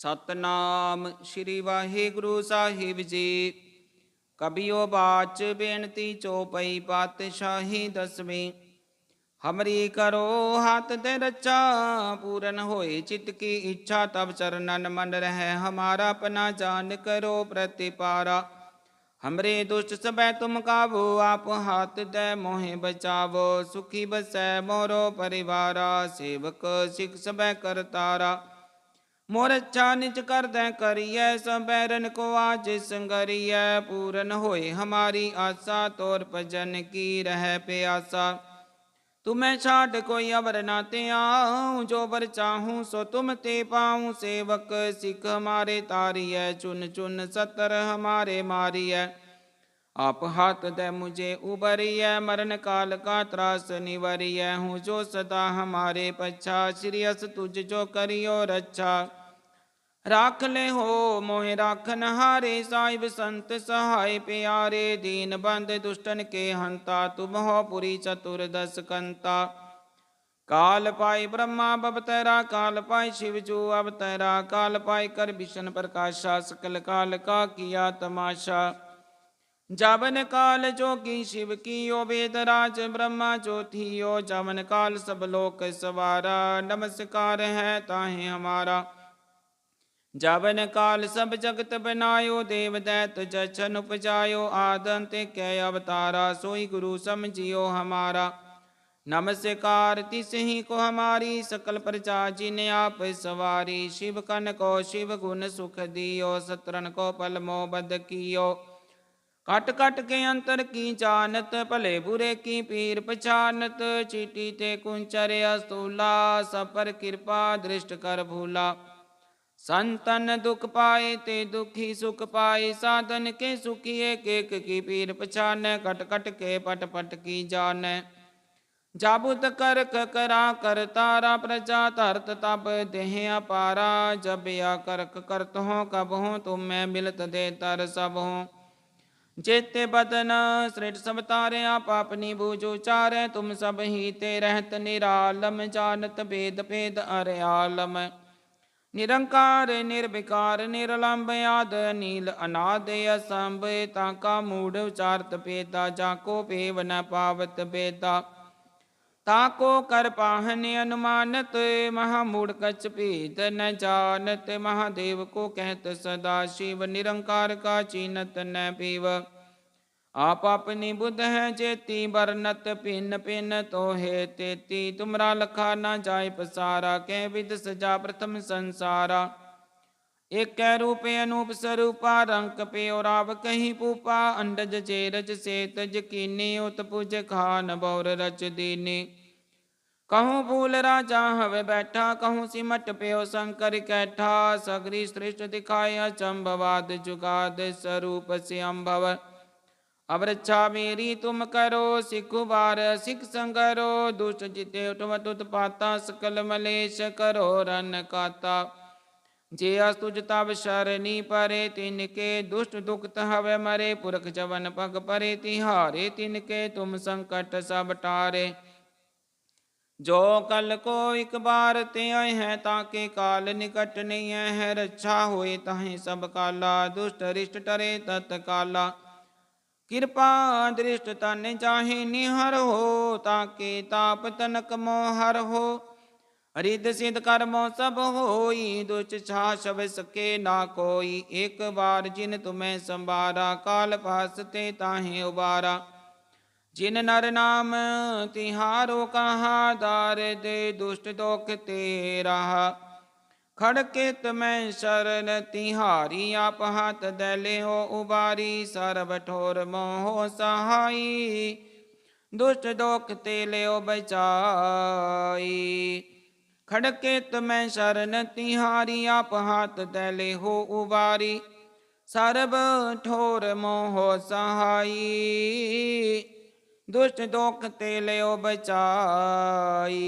ਸਤਨਾਮ ਸ੍ਰੀ ਵਾਹਿਗੁਰੂ ਸਾਹਿਬ ਜੀ। ਕਬਿਓ ਬਾਚ ਬੇਨਤੀ ਚੋਪਈ ਪਾਤਸ਼ਾਹੀ ਦਸਵੇਂ। ਹਮਰੀ ਕਰੋ ਹੱਥ ਤੇ ਰੱਚਾ ਪੂਰਨ ਹੋਏ ਚਿਤ ਕੀ ਇੱਛਾ ਤਬ ਚਰਨਨ ਮਨ ਰਹਿ ਹਮਾਰਾ, ਆਪਣਾ ਜਾਨ ਕਰੋ ਪ੍ਰਤਿਪਾਰਾ। ਹਮਰੇ ਦੁਸ਼ਟ ਸਭੈ ਤੁਮ ਕਾਬੂ ਆਪ ਹੱਥ ਦੇ ਮੋਹਿ ਬਚਾਵੋ, ਸੁਖੀ ਬਸੈ ਮੋਰੋ ਪਰਿਵਾਰਾ, ਸੇਵਕ ਸਿਖ ਸਭੈ ਕਰਤਾਰਾ। मोर अच्छा निज कर दे करिय सबैरन को आज संगरिय पूरन होए हमारी आशा तोर भजन की रह प्यासा तुम्हें छाट कोई अवर ना ते आऊँ जो बर चाहूँ सो तुम ते पाऊँ सेवक सिख हमारे तारिय चुन चुन सतर हमारे मारिय आप हाथ दे मुझे उबरिय मरण काल का त्रास निवरिय हूँ जो सदा हमारे पच्छा श्री अस तुझ जो करियो रक्षा राख ले हो मोहे राखन हारे साहिब संत सहाय प्यारे, दीन बंद दुष्टन के हंता, तुम हो पुरी चतुर्दश कंता। काल पाई ब्रह्मा बबतरा काल पाई शिव जो अवतरा काल पाई कर भीषण प्रकाशा, सकल काल का किया तमाशा। जावन काल जो की शिव की यो वेद राज, ब्रह्मा जो थी यो जावन काल सब लोक सवारा। नमस्कार है ताहे हमारा। जावन काल सब जगत बनायो देव दैत जछन उपजायो आदंत कै अवतारा सोई गुरु समझियो हमारा नमस्कार तिस ही को हमारी सकल प्रजा जिन आप सवारी शिव कन को शिव गुण सुख दियो सतरन को पल मोबद कियो कट कट के अंतर की जानत भले बुरे की पीर पछानत चीटी ते कुंचर अस्तूला सब पर कृपा दृष्ट कर भूला संतन दुख पाए ते दुखी सुख पाए, साधन के सुखी एक एक की पीर पछान, कट कट के पट पट की जान। जाबुत कर करा कर तारा प्रजा तरत तब देह अपारा। जब या करक करत हो, कब हो तुम मैं मिलत दे तर सब हो। जेते बदन सृट सब तारे, आप अपनी बूझो चारे तुम सब ही ते रहत निरालम, जानत भेद भेद अरे आलम। ਨਿਰੰਕਾਰ, ਨਿਰਵਿਕਾਰ ਨਿਰਲੰਭ ਆਦ ਨੀਲ ਅਨਾਦ, ਅਸੰਭ ਤਾਂ ਕਾ ਮੂੜ, ਉਚਾਰਤ ਪੇਤਾ ਜਾ ਕੋ ਪੇਵ ਨ ਪਾਵਤ ਬੇਤਾ ਤਾ ਕੋ ਕਰ ਪਾਹਨ ਅਨੁਮਾਨਤ, ਮਹਾ ਮੂੜ ਕਚ ਭੀਤ ਨ ਜਾਣਤ, ਮਹਾਦੇਵ ਕੋ ਕਹਿਤ ਸਦਾ ਸ਼ਿਵ, ਨਿਰੰਕਾਰ ਕਾ ਚੀਨਤ ਨ ਪੀਵ। आप अपनी बुद्ध है जेती बरनत, पिन पिन तो है तेती। तुमरा लखा न जाय पसारा कै विद सजा प्रथम संसारा। एक कै रूपे अनूप स्वरूपा रंक पे और आव कहीं पूपा। अंडज चेरज से तज कीनी, उत पुज खान बौर रच दीनी। कहूँ भूल राजा हवे बैठा, कहूँ सिमट प्यो शंकर कैठा। सगरी श्रेष्ठ दिखाया अचंभवाद जुगाद स्वरूप से अम्भव। रक्षा मेरी तुम करो सिख बार सिख संगरो, दुष्ट जिते उठवत उत्पाता सकल मलेश करो, रन काता। जे अस्तुज तब शरणी परे, तिनके दुष्ट दुखत हवे मरे, पुरख जवन पग परे, तिहारे, तिनके तुम संकट सब टारे। जो कल को एक बार ते आए हैं, ताके काल निकट नहीं है रक्षा होए ताहे सब काला, दुष्ट रिष्ट टरे तत्काला। कृपा दृष्ट तन चाहे निहर हो ताके ताप तनक मोहर हो हरिद सिद्ध कर्मो सब होई दुष्ट छा शब सके ना कोई एक बार जिन तुम्हें संबारा काल पासते ताहे उबारा जिन नर नाम तिहारो कहा दार दे दुष्ट दोख तेरा खड़कित में शरण तिहारी आप हाथ दले हो उबारी सर्व ठोर मोह सहाई दुष्ट दोख तेले ओ बचाई खड़कित में शरण तिहारी आप हाथ दले हो उबारी सर्व ठोर मोह सहाई दुष्ट दोख तेले ओ बचाई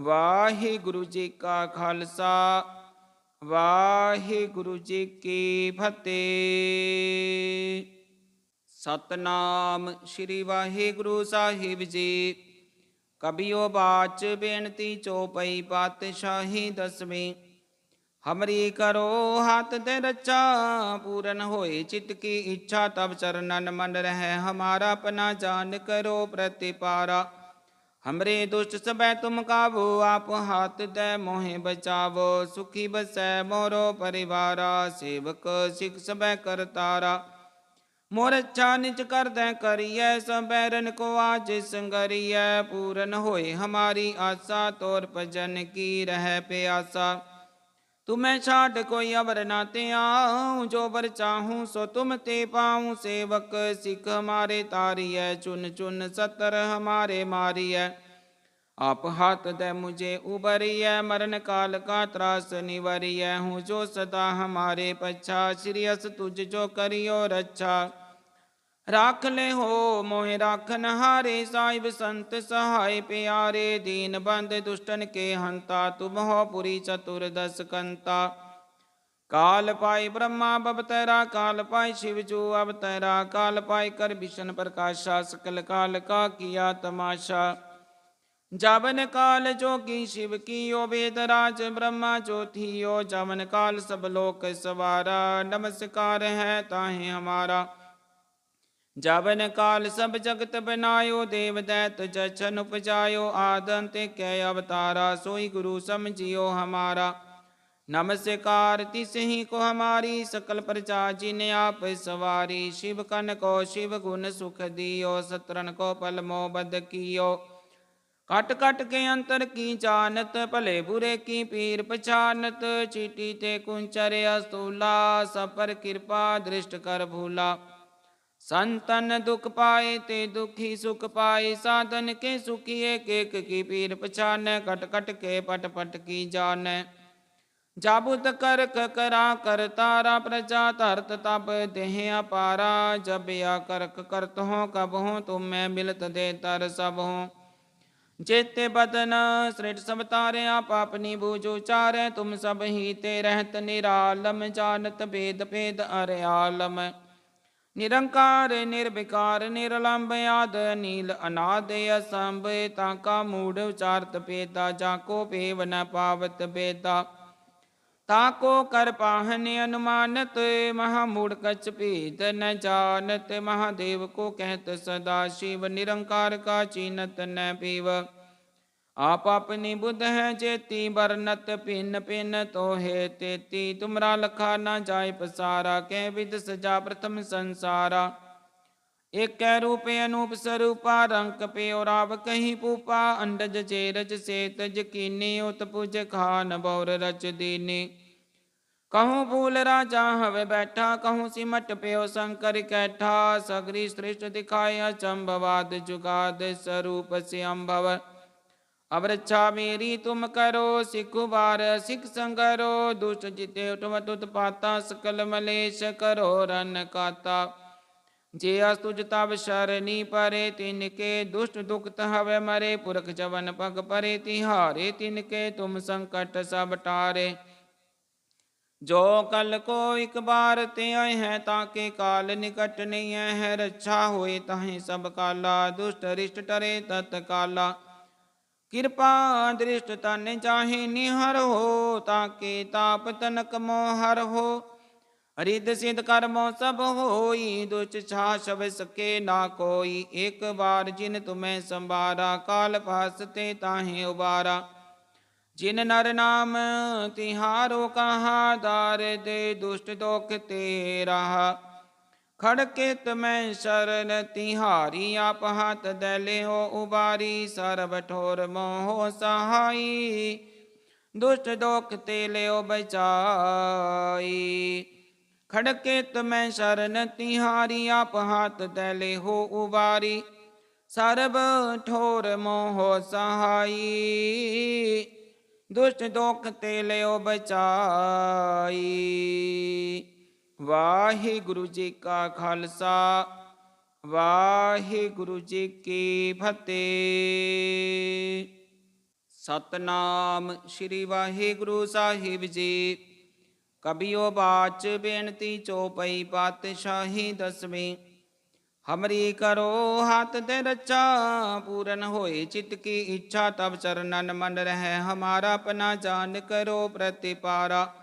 ਵਾਹਿਗੁਰੂ ਜੀ ਕਾ ਖਾਲਸਾ, ਵਾਹਿਗੁਰੂ ਜੀ ਕੀ ਫਤਿਹ। ਸਤਨਾਮ ਸ੍ਰੀ ਵਾਹਿਗੁਰੂ ਸਾਹਿਬ ਜੀ। ਕਬਿਓ ਬਾਚ ਬੇਨਤੀ ਚੋਪਈ ਪਾਤਸ਼ਾਹੀ ਦਸਵੀਂ। ਹਮਰੀ ਕਰੋ ਹੱਥ ਤੇ ਰੱਛਾ, ਪੂਰਨ ਹੋਏ ਚਿਤ ਕੀ ਇੱਛਾ ਤਬ ਚਰਨਨ ਮਨ ਰਹਿ, ਹਮਾਰਾ ਆਪਣਾ ਜਾਨ ਕਰੋ ਪ੍ਰਤਿਪਾਰਾ। हमरे दुष्ट सब तुम काबू, आप हाथ दे मोहे बचावो। सुखी बसै मोरो परिवारा, सेवक सिख सब कर तारा। मोर अच्छा निज कर दे करिए सबैरन को आज संगरिय। पूरन होए हमारी आशा, तोर भजन की रह प्यासा। तुम्हें छाट कोई अवर ना ते आऊँ जो बर चाहूँ सो तुम ते पाऊँ। सेवक सिख हमारे तारिय चुन चुन सतर हमारे मारी है आप हाथ दे मुझे उबरिय मरण काल का त्रास निवरिय हूँ जो सदा हमारे पच्छा, श्री अस तुझ जो करियो रच्छा। राख ले हो मोहे राखन हारे साहिब संत सहाय प्यारे, दीन बंद दुष्टन के हंता, तुम हो पुरी चतुर्दश कंता। काल पाई ब्रह्मा बबतरा काल पाई शिव जो अवतरा काल पाई कर भीषण प्रकाशा, सकल काल का किया तमाशा। जावन काल जो की शिव की यो वेद राज, ब्रह्मा जो थी यो, जावन काल सब लोक सवारा, नमस्कार है ताहे हमारा। जावन काल सब जगत बनायो, देव दैत जछन उपजायो, आदंत कै अवतारा, सोई गुरु समझियो हमारा। नमस्कार, तिस ही को हमारी सकल प्रजा जिन आप सवारी, शिव कन को शिव गुण सुख दियो, सतरन को पल मो बद कियो। कट कट के अंतर की जानत, भले बुरे की पीर पछानत, चीटी ते कुंचर अस्तूला सपर कृपा दृष्ट कर भूला। संतन दुख पाए ते दुखी सुख पाए, साधन के सुखी एक एक की पीर पछान, कट कट के पट पट की जान। जाबुत कर करा कर तारा प्रजा, धरत तब देह अपारा। जब या करक करत हो कब हो तुम मैं मिलत दे तर सब हो। जेते बदन सृट सब तारे, आप अपनी बूझ उचारे। तुम सब ही ते रहत निरालम, जानत भेद भेद ਨਿਰੰਕਾਰ, ਨਿਰਵਿਕਾਰ, ਨਿਰਲੰਭ, ਆਦ ਨੀਲ ਅਨਾਦ, ਅਸੰਭ, ਤਾਂ ਕਾ ਮੂੜ ਉਚਾਰਤ ਪੇਤਾ ਜਾਂ ਕੋ ਪੇਵ ਨ ਪਾਵਤ ਬੇਤਾ ਤਾ ਕੋ ਕਰ ਪਾਹਨ ਅਨੁਮਾਨਤ, ਮਹਾ ਮੂੜ ਕਛ ਭੀਤ ਨ ਜਾਣਤ, ਮਹਾਦੇਵ ਕੋ ਕਹਿਤ ਸਦਾ, ਸ਼ਿਵ ਨਿਰੰਕਾਰ ਕਾ ਚੀਨਤ ਨ ਪੀਵ। आप अपनी बुद्ध है जेती बरनत पिन पिन तो है तेती। तुमरा लखा न जाय पसारा, कह विद सजा प्रथम संसारा। एक कै रूपे अनूप स्वरूपा रंक पे और आव कहीं पूपा। अंडज चेरज से तज कीनी, उत पुज खान बौर रच दीनी। कहूँ भूल राजा हवे बैठा, कहूँ सिमट प्यो शंकर कैठा। सगरी श्रेष्ठ दिखाया चंबवाद जुगाद स्वरूप से अम्भव अब रक्षा मेरी तुम करो सिख बार सिख संगरो दुष्ट जिते उठवत उत्पाता सकल मलेश करो रन काता जे अस्तुज तब शरणी परे, तिनके दुष्ट दुखत हवे मरे, पुरख जवन पग परे, तिहारे, तिनके तुम संकट सब टारे। जो कल को एक बार ते आए हैं, ताके काल निकट नहीं है, रक्षा हुए, तहें सब काला, दुष्ट रिष्ट टरे, तत्काला। कृपा दृष्ट तन चाहे निहर हो ताके ताप तनक मोहर हो हरिद सिद्ध कर्मो सब होई दुष्ट छा शब सके ना कोई एक बार जिन तुम्हें संबारा काल फासते ताहे उबारा जिन नर नाम तिहारो कहा दार दे दुष्ट दोख तेरा खड़कित में शरण तिहारी आप हाथ दले हो उबारी सर्व ठोर मोह सहाई दुष्ट दोख तेले ओ बचाई खड़कित में शरण तिहारी आप हाथ दले हो उबारी सर्व ठोर मोह सहाई दुष्ट दोख तेले ओ बचाई ਵਾਹਿਗੁਰੂ ਜੀ ਕਾ ਖਾਲਸਾ, ਵਾਹਿਗੁਰੂ ਜੀ ਕੀ ਫਤਿਹ। ਸਤਨਾਮ ਸ੍ਰੀ ਵਾਹਿਗੁਰੂ ਸਾਹਿਬ ਜੀ। ਕਬਿਓ ਬਾਚ ਬੇਨਤੀ ਚੋਪਈ ਪਾਤਸ਼ਾਹੀ ਦਸਵੀਂ। ਹਮਰੀ ਕਰੋ ਹੱਥ ਤੇ ਰਚਾ ਪੂਰਨ ਹੋਏ ਚਿਤ ਕੀ ਇੱਛਾ ਤਬ ਚਰਨਨ ਮਨ ਰਹਿ, ਹਮਾਰਾ ਆਪਣਾ ਜਾਨ ਕਰੋ ਪ੍ਰਤਿਪਾਰਾ।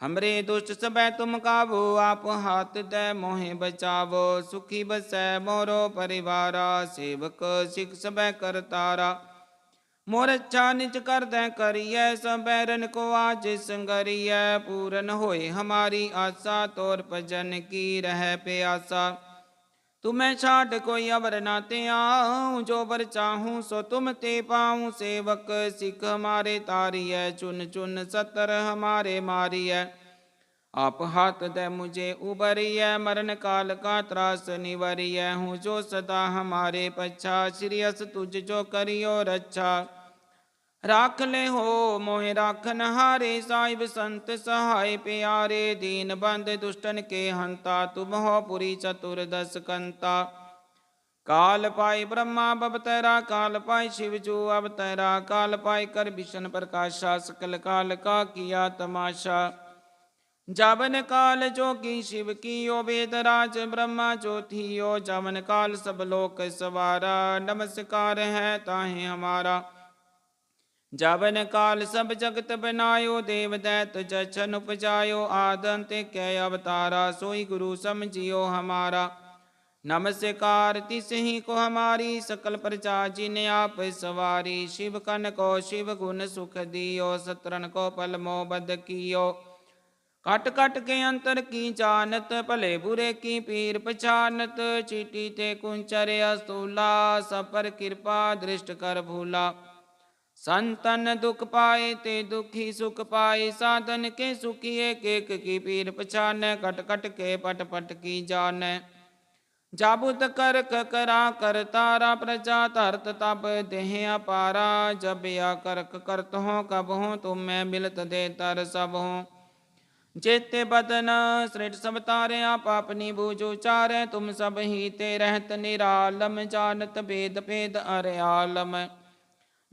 हमरे दुष्ट सबै तुम काबू, आप हाथ दे मोहे बचावो। सुखी बसै मोरो परिवारा, सेवक सिख सबै कर तारा। मोर अच्छा निज कर दे करिय सबैरन को आज संगरिय। पूरन होए हमारी आशा, तोर भजन की रह प्यासा। तुम्हें छाट कोई अबर नाते आऊँ जो बर चाहूँ सो तुम ते पाऊँ। सेवक सिख हमारे तारी है चुन चुन सतर हमारे मारी है आप हाथ दे मुझे उबरी है मरण काल का त्रास निवरिय हूँ जो सदा हमारे पच्छा श्रीयस तुझ जो करियो रक्षा राख ले हो मोहे राखन हारे साहिब संत सहाय प्यारे, दीन बंद दुष्टन के हंता, तुम हो पुरी चतुर्दश कंता। काल पाई ब्रह्मा, बब तेरा काल पाई शिव जो, अब तेरा काल पाई कर भीषण प्रकाशा, सकल काल का किया तमाशा। जावन काल जो की शिव की यो वेद राज ब्रह्मा जो थी यो, जावन काल सब लोक सवारा, नमस्कार है ताहे हमारा। जावन काल सब जगत बनायो, देव दैत जछन उपजायो, आदंत कै अवतारा, सोई गुरु समझियो हमारा। नमस्कार, तिस ही को हमारी सकल प्रजा, जिन आप सवारी, शिव कन को शिव गुण सुख दियो, सतरन को पल मो बद कियो। कट कट के अंतर की जानत, भले बुरे की पीर पछानत, चीटी ते कुंचर अस्तूला सपर कृपा दृष्ट कर भूला। संतन दुख पाए ते दुखी सुख पाए, साधन के सुखी एक एक की पीर पछान, कट कट के पट पट की जान। जाबुत कर करा कर तारा प्रजा तरत तब देह अपारा। जब या करक करत हो, कब हो तुम मैं मिलत दे तर सब हो। जेते बदन सृट सब तारे, आप अपनी बूझो चारे तुम सब ही ते रहत निरालम, जानत भेद भेद अरे आलम।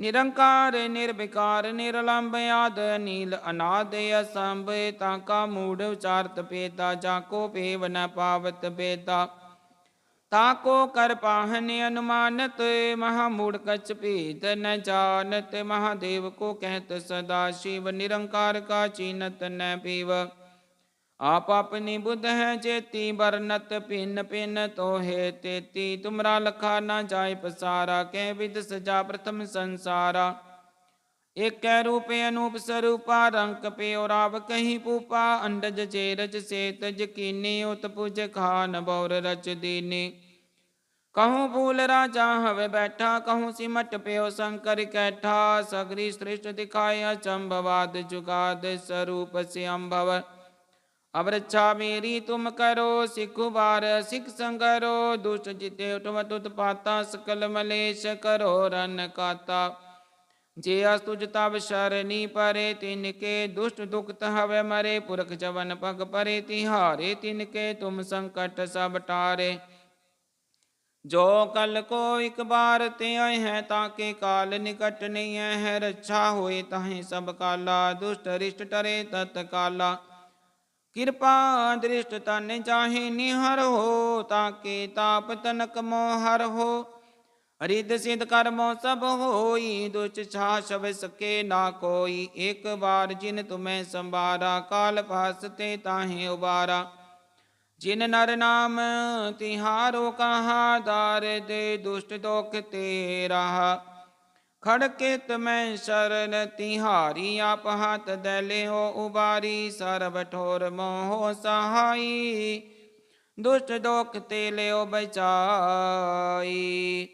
ਨਿਰੰਕਾਰ, ਨਿਰਵਿਕਾਰ, ਨਿਰਲੰਭ, ਆਦ ਨੀਲ ਅਨਾਦ, ਅਸੰਭ ਤਾਂ ਕਾ ਮੂੜ, ਉਚਾਰਤ ਪੇਤਾ ਜਾ ਕੋ ਭੇਵ ਨ ਪਾਵਤ ਬੇਤਾ ਤਾ ਕੋ ਕਰ ਪਾਹਨ ਅਨੁਮਾਨਤ, ਮਹਾ ਮੂੜ ਕਚ ਭੇਦ ਨ ਜਾਣਤ, ਮਹਾਦੇਵ ਕੋ ਕਹਿਤ ਸਦਾ ਸ਼ਿਵ, ਨਿਰੰਕਾਰ ਕਾ ਚੀਨਤ ਨ ਪੀਵ। आप अपनी बुद्ध है जेती बरनत पिन पिन तो है तेती। तुमरा लखा न जाय पसारा कह विद सजा प्रथम संसारा। एक रूप अनूप स्वरूपा रंक पे और आव कहीं पूपा। अंडज चेरज से तज कीनी उत पुज खान बौर रच दीनी। कहूँ भूल राजा हवे बैठा, कहूँ सिमट प्यो शंकर कैठा। सगरी सृष्ट दिखाया चंबवाद जुगाद स्वरूप से अम्भव रक्षा मेरी तुम करो सिख बार सिख संगरो दुष्ट जिते उठवत उत्पाता सकल मलेश करो, रन काता। जे अस्तुज तब शरणी परे, तिनके दुष्ट दुखत हवे मरे, पुरख जवन पग परे, तिहारे, तिनके तुम संकट सब टारे। जो कल को एक बार ते आए हैं, ताके काल निकट नहीं है रक्षा होए ताहे सब काला, दुष्ट रिष्ट टरे तत्काला। ਕਿਰਪਾ ਦ੍ਰਿਸ਼ਟ ਤਨ ਚਾਹੇ ਨਿਹਰ ਹੋ, ਤਾਕੇ ਤਾਪ ਤਨਕ ਮੋਹਰ ਹੋ। ਰਿਦ ਸਿਧ ਕਰਮੋ ਸਭ ਹੋਈ ਦੁਚ ਛਾ ਸ਼ਬ ਸਕੇ ਨਾ ਕੋਈ। ਇੱਕ ਵਾਰ ਜਿਨ ਤੁਮੈ ਸੰਭਾਰਾ, ਕਾਲ ਫਾਸਤੇ ਤਾਹੇ ਉਬਾਰਾ। ਜਿਨ ਨਰ ਨਾਮ ਤਿਹਾਰੋ ਕਹਾ, ਦਾਰ ਦੇ ਦੁਸ਼ਟ ਦੋਖ ਤੇ ਰਹਾ ਖੜਕੇ ਮੈਂ ਸ਼ਰਨ ਤਿਹਾਰੀ ਆਪ ਹੱਥ ਦਲਿਓ ਉਬਾਰੀ, ਸਰਬ ਠੋਰ ਮੋਹ ਸਹਾਈ। ਦੁਸ਼ਟ ਦੋਖ ਤੇ ਲਿਓ ਬਚਾਈ।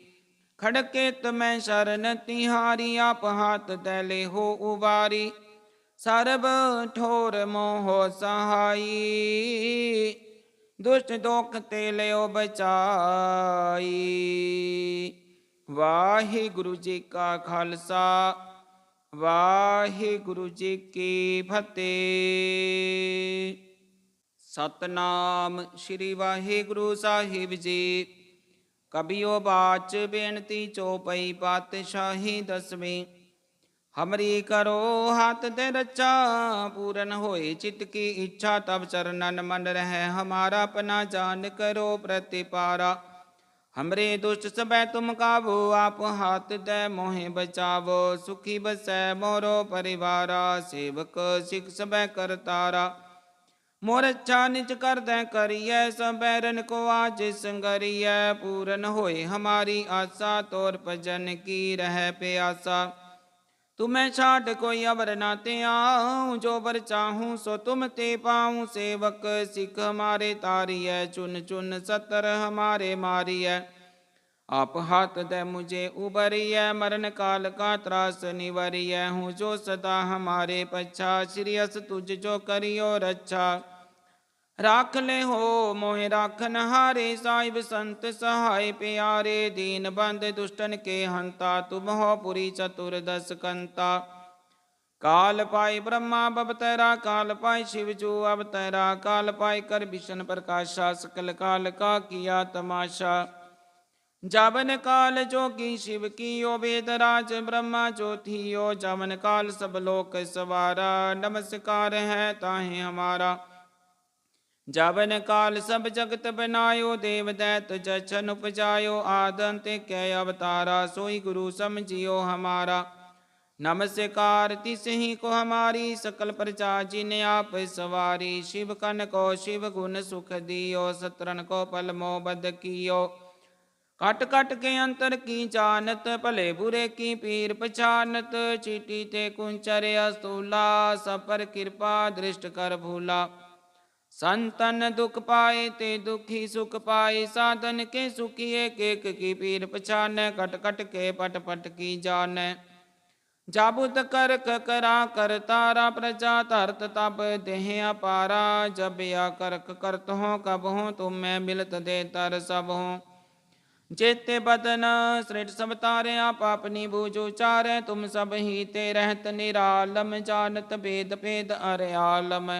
ਖੜਕੇ ਮੈਂ ਸ਼ਰਨ ਤਿਹਾਰੀ ਆਪ ਹੱਥ ਦਲਿਓ ਉਬਾਰੀ, ਸਰਬ ਠੋਰ ਮੋਹ ਸਹਾਈ। ਦੁਸ਼ਟ ਦੋਖ ਤੇ ਲਿਓ ਬਚਾਈ। ਵਾਹਿਗੁਰੂ ਜੀ ਕਾ ਖਾਲਸਾ, ਵਾਹਿਗੁਰੂ ਜੀ ਕੀ ਫਤਿਹ। ਸਤਨਾਮ ਸ੍ਰੀ ਵਾਹਿਗੁਰੂ ਸਾਹਿਬ ਜੀ। ਕਬਿਓ ਬਾਚ ਬੇਨਤੀ ਚੋਪਈ ਪਾਤਸ਼ਾਹੀ ਦਸਵੀਂ। ਹਮਰੀ ਕਰੋ ਹੱਥ ਤੇ ਰਚਾ ਪੂਰਨ ਹੋਏ ਚਿਤ ਕੀ ਇੱਛਾ, ਤਬ ਚਰਨਨ ਮਨ ਰਹਿ, ਹਮਾਰਾ ਆਪਣਾ ਜਾਨ ਕਰੋ ਪ੍ਰਤਿਪਾਰਾ। हमरे दुष्ट सबै तुम काबू, आप हाथ दे मोहे बचावो। सुखी बसै मोरो परिवारा, सेवक सिख सबै करतारा मोर अच्छा निज कर दे करिय सब बैरन को आज संगरिय। पूरन होए हमारी आशा, तोर भजन की रह प्यासा। तुम्हें छाट कोई अवर ना ते आऊँ जो बर चाहूँ सो तुम ते पाऊँ। सेवक सिख हमारे तारिय चुन चुन सतर हमारे मारिय आप हाथ दे मुझे उबरिय मरण काल का त्रास निवरिय हूँ जो सदा हमारे पच्छा श्रीयस तुझ जो करियो रक्षा राख ले हो मोहे राखन हारे साहिब संत सहाय प्यारे, दीन बंद दुष्टन के हंता, तुम हो पुरी चतुर्दश कंता। काल पाई ब्रह्मा बबतरा काल पाई शिव जो अवतरा काल पाई कर भीषण प्रकाशा, सकल काल का किया तमाशा। जावन काल जो की शिव की यो वेद राज ब्रह्मा जो थी यो जावन काल, सब लोक सवारा। नमस्कार है ताहे हमारा। जावन काल सब जगत बनायो देव दैत जछन उपजायो, आदंत कै अवतारा, सोई गुरु समझियो हमारा। नमस्कार, तिस ही को हमारी सकल प्रजा, जिन आप सवारी, शिव कन को शिव गुण सुख दियो, सतरन को पल मोबद कियो। कट कट के अंतर की जानत, भले बुरे की पीर पछानत, चीटी ते कुंचर अस्तूला सपर कृपा दृष्ट कर भूला। संतन दुख पाए ते दुखी सुख पाए, साधन के सुखी एक एक की पीर पछान, कट कट के पट पट की जान। जाबुत कर करा कर तारा प्रजा तरत तब देह अपारा। जब या करक करत हो, कब हो तुम मैं मिलत दे तर सब हो। जेते बदन श्रेष्ठ सब तारे, आप अपनी बूझो चारे। तुम सब ही ते रहत निरालम, जानत भेद भेद अरे आलम।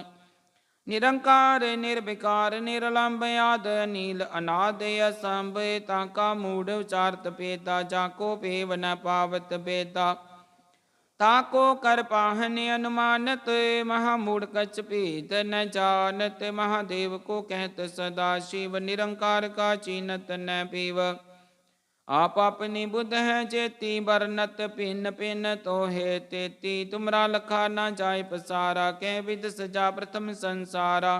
ਨਿਰੰਕਾਰ, ਨਿਰਵਿਕਾਰ, ਨਿਰਲੰਭ, ਆਦ ਨੀਲ ਅਨਾਦ, ਅਸੰਭ ਤਾਂ ਕਾ ਮੂੜ, ਉਚਾਰਤ ਪੇਤਾ ਜਾ ਕੋ ਭੇਵ, ਨ ਪਾਵਤ ਬੇਤਾ ਤਾ ਕੋ ਕਰ ਪਾਹਨ ਅਨੁਮਾਨਤ, ਮਹਾ ਮੂੜ ਕਛ ਭੇਦ ਨ ਜਾਣਤ, ਮਹਾਦੇਵ ਕੋ ਕਹਿਤ ਸਦਾ ਸ਼ਿਵ, ਨਿਰੰਕਾਰ ਕਾ ਚੀਨਤ ਨ ਪੀਵ। आप अपनी बुद्ध है जेती बरनत पिन पिन तो है तेती। तुमरा लखा न जाय पसारा, कै विद सजा प्रथम संसारा।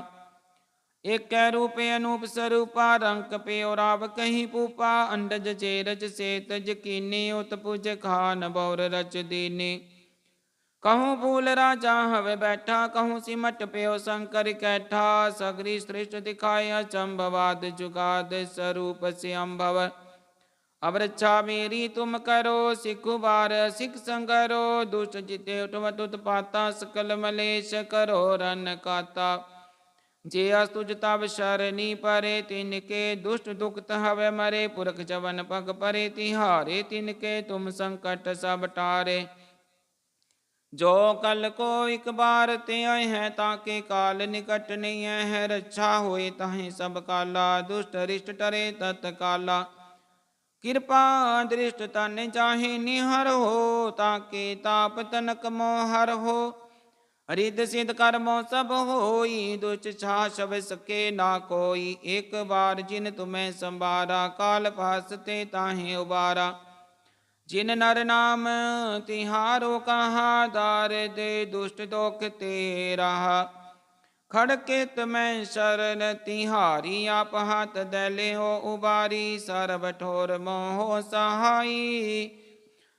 एक कै रूपे अनूप स्वरूपा रंक पे और आव कहीं पूपा। अंडज चेरज से तज कीनी उत पुज खान बौर रच दीनी। कहूँ भूल राजा हवे बैठा, कहूँ सिमट पे शंकर कैठा। सगरी श्रेष्ठ दिखाया चंबवाद जुगाद स्वरूप से अम्भव रक्षा मेरी तुम करो सिख बार सिख संगरो, दुष्ट जिते उठवत उत्पाता सकल मलेश करो, रन काता। जे तुझ तब शरणी परे, तिनके दुष्ट दुखत हवे मरे। पुरख जवन पग परे, तिहारे, तिनके तुम संकट सब टारे। जो कल को एक बार ते आए हैं, ताके काल निकट नहीं है, रक्षा होए ताहे सब काला। दुष्ट रिष्ट टरे तत्काला। ਕਿਰਪਾ ਦ੍ਰਿਸ਼ਟ ਤਨ ਚਾਹੇ ਨਿਹਰ ਹੋ ਤਾਕੇ ਤਾਪ ਤਨਕ ਮੋਹਰ ਹੋ? ਰਿਦ ਸਿਧ ਕਰਮੋ ਸਭ ਹੋਈ ਦੁਚ ਛਾ ਸ਼ਬ ਸਕੇ ਨਾ ਕੋਈ। ਇੱਕ ਬਾਰ ਜਿਨ ਤੁਮੈ ਸੰਭਾਰਾ, ਕਾਲ ਫਸਤੇ ਤਾਹੇ ਉਬਾਰਾ। ਜਿਨ ਨਰ ਨਾਮ ਤਿਹਾਰੋ ਕਹਾ, ਦਾਰ ਦੇ ਦੁਸ਼ਟ ਦੋਖ ਤੇ ਰਹਾ ਖੜਕੇ ਮੈਂ ਸ਼ਰਨ ਤਿਹਾਰੀ ਆਪ ਹੱਥ ਦਲੇ ਹੋ ਉਬਾਰੀ, ਸਰਬ ਠੋਰ ਮੋਹ ਸਹਾਈ।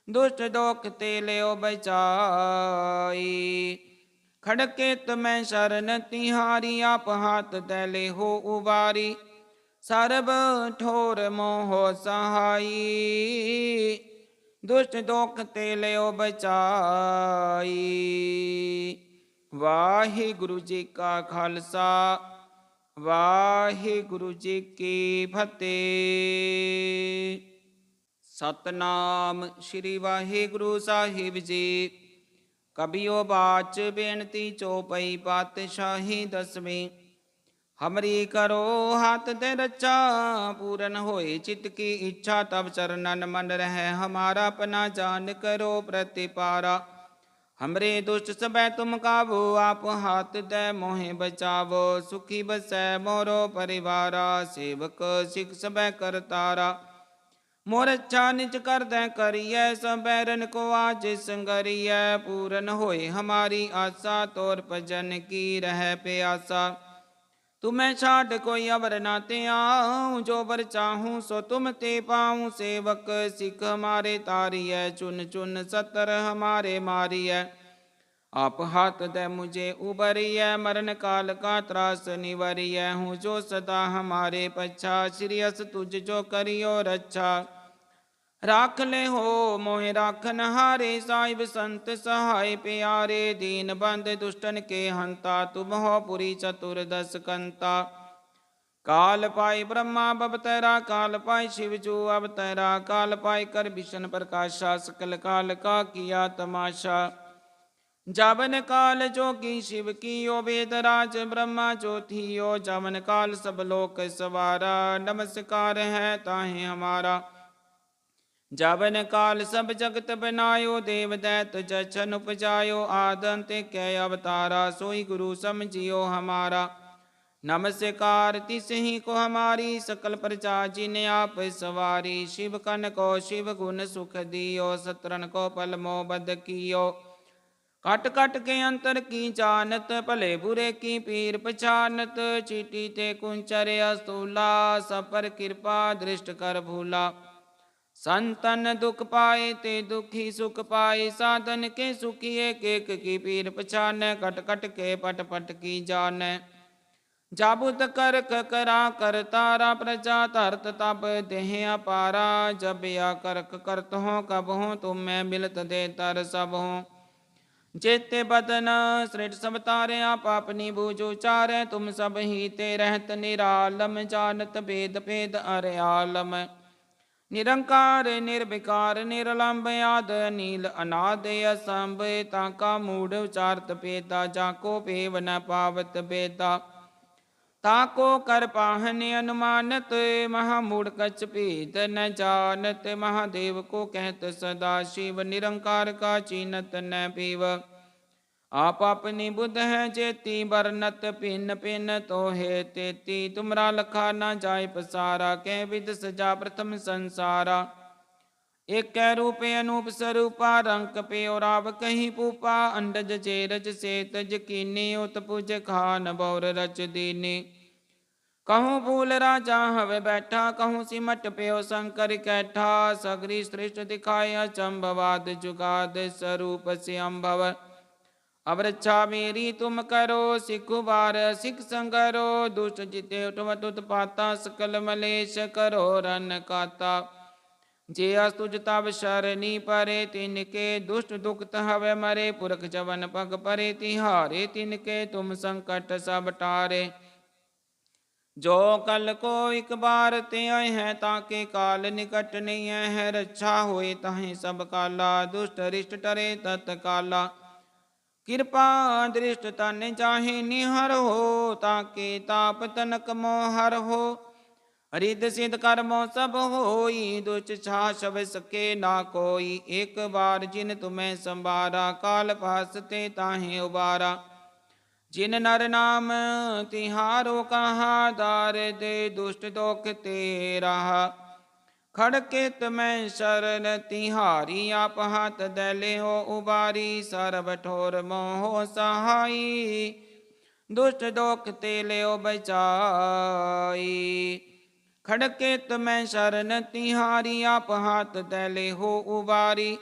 ਦੁਸ਼ਟ ਦੋਖ ਤੇ ਲਿਓ ਬਚਾਈ। ਖੜਕੇ ਮੈਂ ਸ਼ਰਨ ਤਿਹਾਰੀ ਆਪ ਹੱਥ ਦਲੇ ਹੋ ਉਬਾਰੀ, ਸਰਬ ਠੋਰ ਮੋਹ ਸਹਾਈ। ਦੁਸ਼ਟ ਦੋਖ ਤੇ ਲਿਓ ਬਚਾਈ। ਵਾਹਿਗੁਰੂ ਜੀ ਕਾ ਖਾਲਸਾ, ਵਾਹਿਗੁਰੂ ਜੀ ਕੀ ਫਤਿਹ। ਸਤਨਾਮ ਸ੍ਰੀ ਵਾਹਿਗੁਰੂ ਸਾਹਿਬ ਜੀ। ਕਬਿਓ ਬਾਚ ਬੇਨਤੀ ਚੋਪਈ ਪਾਤਸ਼ਾਹੀ ਦਸਵੀਂ। ਹਮਰੀ ਕਰੋ ਹੱਥ ਤੇ ਰੱਚਾ ਪੂਰਨ ਹੋਏ ਚਿਤ ਕੀ ਇੱਛਾ ਤਬ ਚਰਨਨ ਮਨ ਰਹਿ, ਹਮਾਰਾ ਆਪਣਾ ਜਾਨ ਕਰੋ ਪ੍ਰਤਿਪਾਰਾ। हमरे दुष्ट सबे तुम काबू आप हाथ दे मोहे बचावो सुखी बसै मोरो परिवारा सेवक सिख सबे करतारा मोर अच्छा निज कर दे करिए सबैरन को आज संगरिए पूरन होए हमारी आशा तोर भजन की रह प्यासा आशा तुम्हें छाट कोई अवर नाते आऊँ जो बर चाहूँ सो तुम ते पाऊँ। सेवक सिख हमारे तारी है चुन चुन सतर हमारे मारी है आप हाथ दे मुझे उबरी है मरण काल का त्रास निवरी है हूँ जो सदा हमारे पच्छा श्रीयस तुझ जो करियो रक्षा राख ले हो मोहे राखन हारे, साहिब संत सहाय प्यारे, दीन बंद दुष्टन के हंता, तुम हो पुरी चतुर्दश कंता। काल पाई ब्रह्मा, बब तेरा काल पाई शिव जो, अब तेरा काल पाई कर विष्ण प्रकाशा, सकल काल का किया तमाशा। जावन काल जो की शिव की यो वेद राज, ब्रह्मा जो थी यो जावन काल, सब लोक सवारा। नमस्कार है ताहे हमारा। जावन काल सब जगत बनायो देव दैत जछन उपजायो, आदंत कै अवतारा, सोई गुरु समझियो हमारा। नमस्कार, तिस ही को हमारी सकल प्रजा, जिन आप सवारी, शिव कन को शिव गुण सुख दियो, सतरन को पल मोबद कियो। कट कट के अंतर की जानत भले बुरे की पीर पछानत, चीटी ते कुंचर अस्तूला सपर कृपा दृष्ट कर भूला। संतन दुख पाए ते दुखी सुख पाए, साधन के सुखी एक एक की पीर पछान कट कट के पट पट की जान। जाबुत कर करा कर तारा प्रजा, धरत तब देह अपारा। जब या करक करत हो, कब हो तुम मैं मिलत दे तर सब हो। जेते बदन सृट सब तारे, आप अपनी बूझ उचारे तुम सब ही ते रहत निरालम, जानत भेद भेद अरे आलम। ਨਿਰੰਕਾਰ, ਨਿਰਵਿਕਾਰ ਨਿਰਲੰਭ ਆਦ ਨੀਲ ਅਨਾਦ, ਅਸੰਭ, ਤਾਂ ਕਾ ਮੂੜ ਉਚਾਰਤ ਪੇਤਾ ਜਾ ਕੋ ਭੇਵ ਨ ਪਾਵਤ ਬੇਤਾ ਤਾ ਕੋ ਕਰ ਪਾਹਨ ਅਨੁਮਾਨਤ, ਮਹਾ ਮੂੜ ਕਚ ਭੀਤ ਨ ਜਾਣਤ, ਮਹਾਦੇਵ ਕੋ ਕਹਿਤ ਸਦਾ, ਸ਼ਿਵ ਨਿਰੰਕਾਰ ਕਾ ਚੀਨਤ ਨ ਪੀਵ। आप अपनी बुद्ध है जेती बरनत पिन पिन तो है तेती। तुमरा लखा न जाय पसारा कह विद सजा प्रथम संसारा। एक कै रूपे अनूप स्वरूपा रंक पे और आव कहीं पूपा। अंडज चेरज से तज कीनी उत पुज खान, बौर रच दीनी। कहूँ भूल राजा हवे बैठा, कहूँ सिमट प्यो शंकर कैठा। सगरी सृष्ट दिखाया अचंभवाद जुगाद स्वरूप से अम्भव रक्षा मेरी तुम करो सिख बार सिख संगरो, दुष्ट जिते उठवट उत्पाता सकल मलेश करो, रन काता। जे अस्तुज तब शरणी परे, तिनके दुष्ट दुखत हवे मरे। पुरख जवन पग परे, तिहारे, तिनके तुम संकट सब टारे। जो कल को एक बार ते है, ताके काल निकट नहीं है रक्षा होए ताहे सब काला। दुष्ट रिष्ट टरे तत्काला। कृपा दृष्ट तन चाहे निहर हो ताके ताप तनक मोहर हो हरिद सिद्ध कर्मो सब होई दुष्ट छा शब सके ना कोई एक बार जिन तुम्हें संबारा काल फासते ताहे उबारा जिन नर नाम तिहारो कहा दार दे दुष्ट दोख तेरा ਖੜਕੇ ਤਮੈ ਸ਼ਰਨ ਤਿਹਾਰੀ ਆਪ ਹੱਥ ਦੇ ਲਿਓ ਉਬਾਰੀ, ਸਰਬ ਠੋਰ ਮੋਹ ਸਹਾਈ। ਦੁਸ਼ਟ ਦੋਖ ਤੇ ਲਿਓ ਬਚਾਈ। ਖੜਕੇ ਤਮੈ ਸ਼ਰਨ ਤਿਹਾਰੀ ਆਪ ਹੱਥ ਦੇ ਲਿਓ ਉਬਾਰੀ,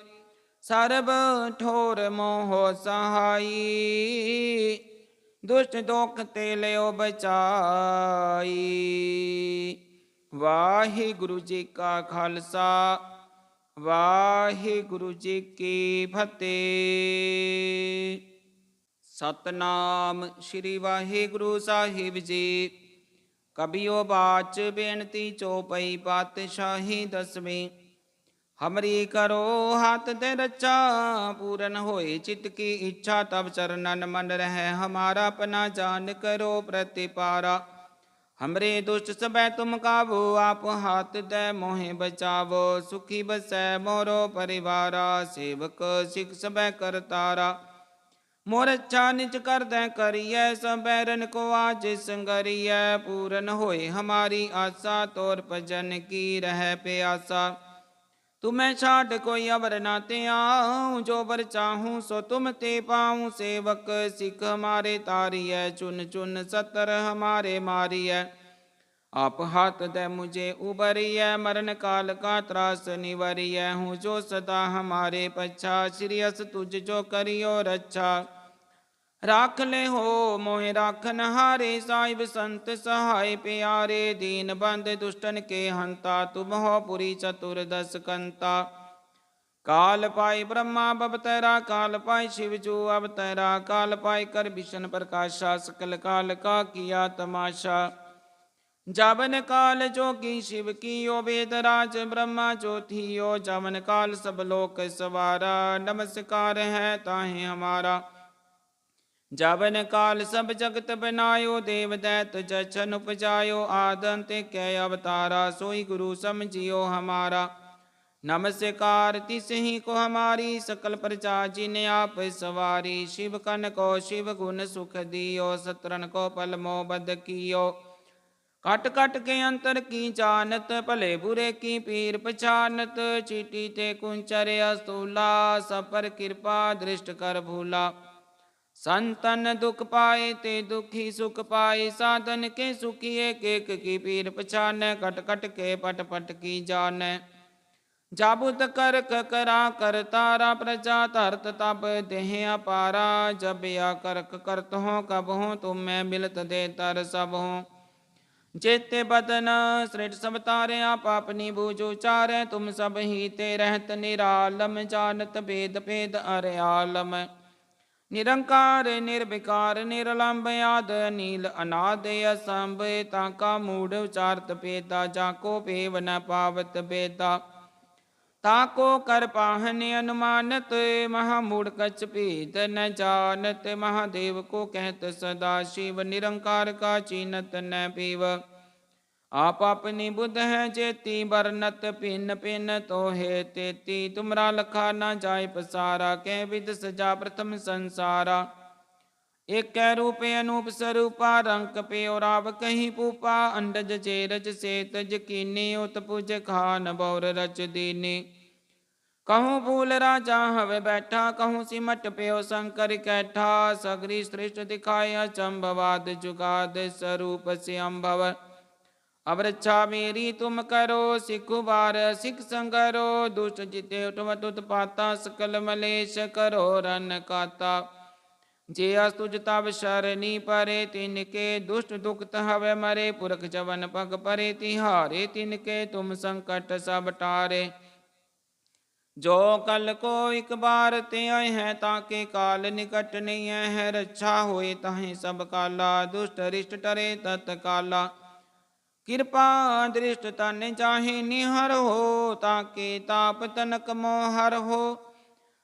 ਸਰਬ ਠੋਰ ਮੋਹ ਸਹਾਈ। ਦੁਸ਼ਟ ਦੋਖ ਤੇ ਲਿਓ ਬਚਾਈ। ਵਾਹਿਗੁਰੂ ਜੀ ਕਾ ਖਾਲਸਾ, ਵਾਹਿਗੁਰੂ ਜੀ ਕੀ ਫਤਿਹ। ਸਤਨਾਮ ਸ੍ਰੀ ਵਾਹਿਗੁਰੂ ਸਾਹਿਬ ਜੀ। ਕਬਿਓ ਬਾਚ ਬੇਨਤੀ ਚੋਪਈ ਪਾਤਸ਼ਾਹੀ ਦਸਵੇਂ। ਹਮਰੀ ਕਰੋ ਹੱਥ ਤੇ ਰੱਚਾ ਪੂਰਨ ਹੋਏ ਚਿਤ ਕੀ ਇੱਛਾ ਤਬ ਚਰਨਨ ਮਨ ਰਹਿ, ਹਮਾਰਾ ਪਨਾ ਜਾਨ ਕਰੋ ਪ੍ਰਤਿਪਾਰਾ। हमरे दुष्ट सब तुम काबो, आप हाथ दे मोहे बचावो। सुखी बसै मोरो परिवारा, सेवक सिख सब करतारा मोर अच्छा निज कर दे करिए सब रन को आज संगरिय। पूरन होए हमारी आशा, तोर भजन की रह प्यासा। तुम्हें छाट कोई अवर ना ते आऊँ जो बर चाहूँ सो तुम ते पाऊँ। सेवक सिख हमारे तारी है चुन चुन सतर हमारे मारी है आप हाथ दे मुझे उबरी है मरण काल का त्रास निवरी है जो सदा हमारे पच्छा, श्री अस तुझ जो करियो रक्षा राख ले हो मोहे राखन हारे साहिब संत सहाय प्यारे, दीन बंद दुष्टन के हंता, तुम हो पुरी चतुर दस कंता। काल पाई ब्रह्मा बब तेरा, काल पाई शिव जो अब तेरा। काल पाई कर भीषण प्रकाशा, सकल काल का किया तमाशा। जावन काल जो की शिव की यो वेदराज ब्रह्मा जो थी यो जावन काल सब लोक सवारा। नमस्कार है ताहे हमारा। जावन काल सब जगत बनायो देव दैत जछन उपजायो आदंत कै अवतारा सोई गुरु समझियो हमारा नमस्कार तिस ही को हमारी सकल प्रजा जिन आप सवारी शिव कन को शिव गुण सुख दियो सतरन को पल मोबद कियो कट कट के अंतर की जानत भले बुरे की पीर पछानत चीटी ते कुंचर अस्तूला सब पर कृपा दृष्ट कर भूला संतन दुख पाए ते दुखी सुख पाए, साधन के सुखी एक एक की पीर पछान, कट कट के पट पट की जान। जाबुत कर करा कर तारा प्रजा तरत तब देह अपारा। जब या करक करत हो, कब हो तुम मैं मिलत दे तर सब हो। जेते बदन सृट सब तारे, आप अपनी बूझो चारे तुम सब ही ते रहत निरालम, जानत भेद भेद अरे आलम। ਨਿਰੰਕਾਰ, ਨਿਰਵਿਕਾਰ ਨਿਰਲੰਭ ਆਦ ਨੀਲ ਅਨਾਦ, ਅਸੰਭ ਤਾਂ ਕਾ ਮੂੜ, ਉਚਾਰਤ ਪੇਤਾ ਜਾ ਕੋ ਭੇਵ ਨ ਪਾਵਤ ਬੇਤਾ ਤਾ ਕੋ ਕਰ ਪਾਹਨ ਅਨੁਮਾਨਤ, ਮਹਾ ਮੂੜ ਕਛ ਭੀਤ ਨ ਜਾਣਤ, ਮਹਾਦੇਵ ਕੋ ਕਹਿਤ ਸਦਾ ਸ਼ਿਵ, ਨਿਰੰਕਾਰ ਕਾ ਚੀਨਤ आप अपनी बुद्ध है जेती बरनत पिन पिन तो है तेती। तुमरा लखा न जाय पसारा, कह विद सजा प्रथम संसारा। एक कै रूपे अनूप स्वरूपा रंक पे और आव कहीं पूपा। अंडज चेरज से तज कीनी उत पुज खान बौर रच दीनी। कहूँ भूल राजा हवे बैठा, कहूँ सिमट पे ओ शंकर कैठा। सगरी श्रेष्ठ दिखाया चंबवाद जुगाद स्वरूप से अम्भव अब रक्षा मेरी तुम करो सिख बार सिख संगरो, दुष्ट जिते उठवत उत्पाता सकल मलेश करो, रन काता। जे अस्तुज तब शरणी परे, तिनके दुष्ट दुखत हवे मरे, पुरख जवन पग परे, तिहारे, तिनके तुम संकट सब टारे। जो कल को एक बार ते आए हैं, ताके काल निकट नहीं है, रक्षा होए, ताहे सब काला, दुष्ट रिष्ट टरे तत्काला। कृपा दृष्ट तन चाहे निहर हो ताके ताप तनक मोहर हो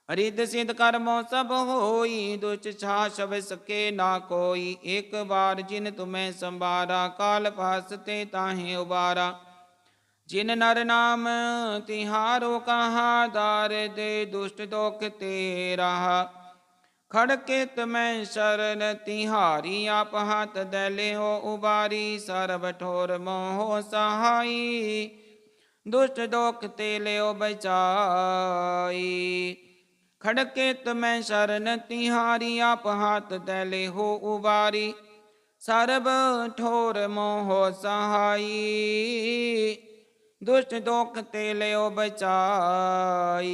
हरिद सिद्ध कर्मो सब होई दुष्ट छा शब सके ना कोई एक बार जिन तुम्हें संबारा काल पासते ताहे उबारा जिन नर नाम तिहारो कहा दार दे दुष्ट दोख तेरा खड़कित में शरण तिहारी आप हाथ दले हो उबारी सरब ठोर मोह सहाई दुष्ट दोख तेले ओ बचाई खड़कित में शरण तिहारी आप हाथ दले हो उबारी सरब ठोर मोह सहाई दुष्ट दोख तेले ओ बचाई